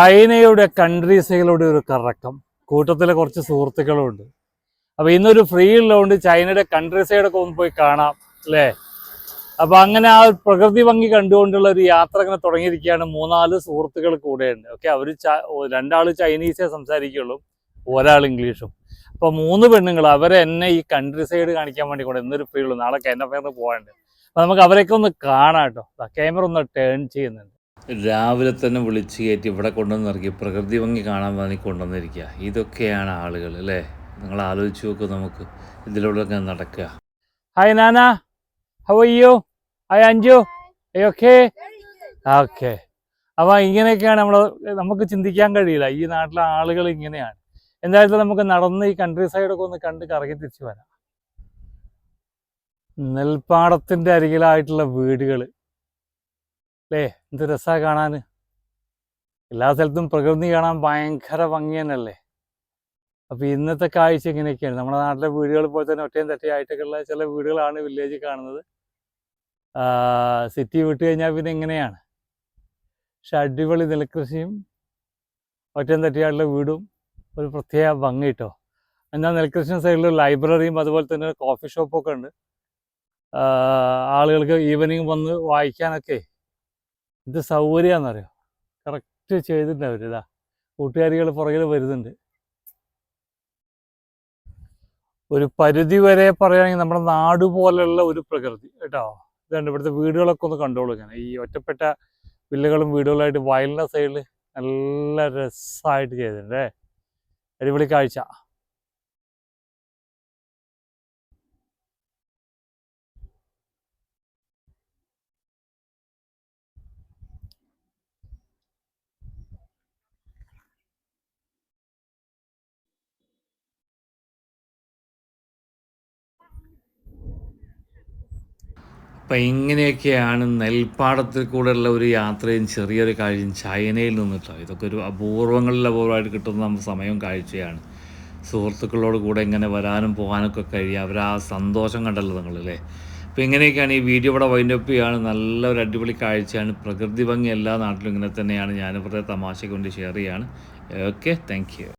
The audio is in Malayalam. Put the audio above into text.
ചൈനയുടെ കൺട്രി സൈഡിലൂടെ ഒരു കറക്കം. കൂട്ടത്തിലെ കുറച്ച് സുഹൃത്തുക്കളുണ്ട്. അപ്പൊ ഇന്നൊരു ഫ്രീ ഉള്ളതുകൊണ്ട് ചൈനയുടെ കൺട്രി സൈഡൊക്കെ ഒന്ന് പോയി കാണാം അല്ലേ? അപ്പൊ അങ്ങനെ ആ പ്രകൃതി ഭംഗി കണ്ടുകൊണ്ടുള്ള ഒരു യാത്ര അങ്ങനെ തുടങ്ങിയിരിക്കുകയാണ്. മൂന്നാൽ സുഹൃത്തുക്കൾ കൂടെയുണ്ട്. ഓക്കെ അവർ രണ്ടാൾ ചൈനീസേ സംസാരിക്കുള്ളൂ ഒരാൾ ഇംഗ്ലീഷും. അപ്പൊ മൂന്ന് പെണ്ണുങ്ങൾ അവരെ എന്നെ ഈ കൺട്രി സൈഡ് കാണിക്കാൻ വേണ്ടി കൂടെ ഇന്നൊരു ഫ്രീ ഉള്ളൂ. നാളെ കന്നപ്പേർന്ന് പോകാനുണ്ട്. അപ്പൊ നമുക്ക് അവരെയൊക്കെ ഒന്ന് കാണാം കേട്ടോ. ക്യാമറ ഒന്ന് ടേൺ ചെയ്യുന്നുണ്ട്. രാവിലെ തന്നെ വിളിച്ച് കയറ്റി ഇവിടെ കൊണ്ടുവന്ന് ഇറക്കി. പ്രകൃതി ഭംഗി കാണാൻ വേണ്ടി കൊണ്ടുവന്നിരിക്കുക. ഇതൊക്കെയാണ് ആളുകൾ അല്ലേ? നിങ്ങൾ ആലോചിച്ച് നോക്ക് നമുക്ക് ഇതിലൂടെ ഒക്കെ നടക്കുക hi Nana how hi Anju okay okay അപ്പൊ ഇങ്ങനെയൊക്കെയാണ് നമ്മൾ നമുക്ക് ചിന്തിക്കാൻ കഴിയില്ല. ഈ നാട്ടിലെ ആളുകൾ ഇങ്ങനെയാണ്. എന്തായാലും നമുക്ക് നടന്ന് ഈ കൺട്രി സൈഡൊക്കെ ഒന്ന് കണ്ട് കറങ്ങി തിരിച്ചു വരാം. നെൽപ്പാടത്തിന്റെ അരികിലായിട്ടുള്ള വീടുകൾ അല്ലേ എന്ത് രസാ കാണാൻ എല്ലാ സ്ഥലത്തും പ്രകൃതി കാണാൻ ഭയങ്കര ഭംഗി തന്നെയല്ലേ? അപ്പൊ ഇന്നത്തെ കാഴ്ച ഇങ്ങനെയൊക്കെയാണ്. നമ്മുടെ നാട്ടിലെ വീടുകൾ പോലെ തന്നെ ഒറ്റയും തെറ്റയായിട്ടൊക്കെ ഉള്ള ചില വീടുകളാണ് വില്ലേജിൽ കാണുന്നത്. സിറ്റി വിട്ട് കഴിഞ്ഞാൽ പിന്നെ ഇങ്ങനെയാണ്. പക്ഷെ അടിപൊളി നെൽകൃഷിയും ഒറ്റയും തട്ടിയായിട്ടുള്ള വീടും ഒരു പ്രത്യേക ഭംഗി കിട്ടോ എന്നാൽ നെൽകൃഷി സൈഡിൽ ലൈബ്രറിയും അതുപോലെ തന്നെ കോഫി ഷോപ്പൊക്കെ ഉണ്ട്. ആളുകൾക്ക് ഈവനിങ് വന്ന് വായിക്കാനൊക്കെ ഇത് സൗകര്യമാണെന്നറിയോ കറക്റ്റ് ചെയ്തിട്ടുണ്ട് അവർ ഇതാ. കൂട്ടുകാരികൾ പുറകിൽ വരുന്നുണ്ട്. ഒരു പരിധി വരെ പറയുകയാണെങ്കിൽ നമ്മുടെ നാട് പോലെയുള്ള ഒരു പ്രകൃതി കേട്ടോ. ഇതുണ്ട് ഇവിടുത്തെ വീടുകളൊക്കെ ഒന്ന് കണ്ടോളൂ ഇങ്ങനെ. ഈ ഒറ്റപ്പെട്ട വില്ലകളും വീടുകളായിട്ട് വയലിന്റെ സൈഡിൽ നല്ല രസമായിട്ട് ചെയ്തിട്ടുണ്ട്. അടിപൊളി കാഴ്ച. അപ്പം ഇങ്ങനെയൊക്കെയാണ് നെൽപ്പാടത്തിൽ കൂടെയുള്ള ഒരു യാത്രയും ചെറിയൊരു കാഴ്ചയും ചൈനയിൽ നിന്നിട്ടോ. ഇതൊക്കെ ഒരു അപൂർവങ്ങളിൽ അപൂർവമായിട്ട് കിട്ടുന്ന നമുക്ക് സമയവും കാഴ്ചയാണ്. സുഹൃത്തുക്കളോട് കൂടെ ഇങ്ങനെ വരാനും പോകാനൊക്കെ കഴിയുക. അവർ ആ സന്തോഷം കണ്ടല്ലോ നിങ്ങളല്ലേ? അപ്പോൾ ഇങ്ങനെയൊക്കെയാണ് ഈ വീഡിയോ ഇവിടെ വൈൻഡപ്പ് ചെയ്യുകയാണ്. നല്ല ഒരു അടിപൊളി കാഴ്ചയാണ്. പ്രകൃതി ഭംഗി എല്ലാ നാട്ടിലും ഇങ്ങനെ തന്നെയാണ്. ഞാനിവിടെ തമാശ കൊണ്ട് ഷെയർ ചെയ്യാണ് ഓക്കെ താങ്ക്